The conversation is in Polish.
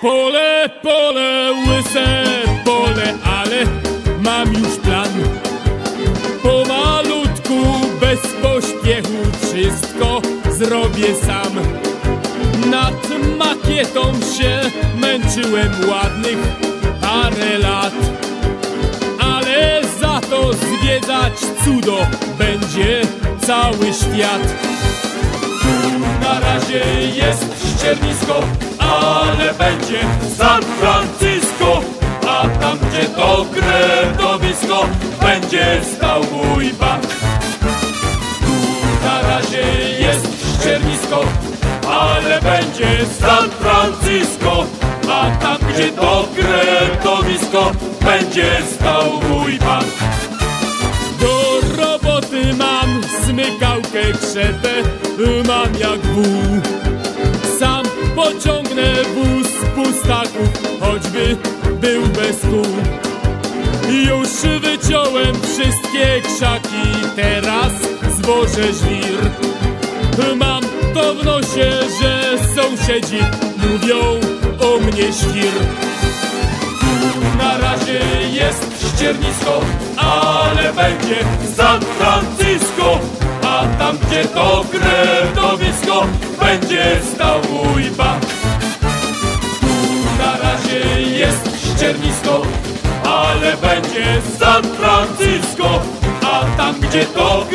Pole, pole, łyse pole, ale mam już plan. Pomalutku, bez pośpiechu, wszystko zrobię sam. Nad makietą się męczyłem ładnych parę lat. Ale za to zwiedzać cudo będzie cały świat. Tu na razie jest ściernisko, a San Francisco. A tam gdzie to kretowisko, będzie stał mój bank. Tu na razie jest ściernisko, ale będzie San Francisco. A tam gdzie to kretowisko, będzie stał mój bank. Do roboty mam smykałkę, krzepę, mam jak wół. Sam pociągnę wóz pustaków, choćby był bez kół. Już wyciąłem wszystkie krzaki, teraz zwożę żwir. Mam to w nosie, że sąsiedzi mówią o mnie świr. Tu na razie jest ściernisko, ale będzie San Francisco. A tam gdzie to kretowisko, będzie stał mój bank. Ściernisko, ale będzie San Francisco. A tam gdzie to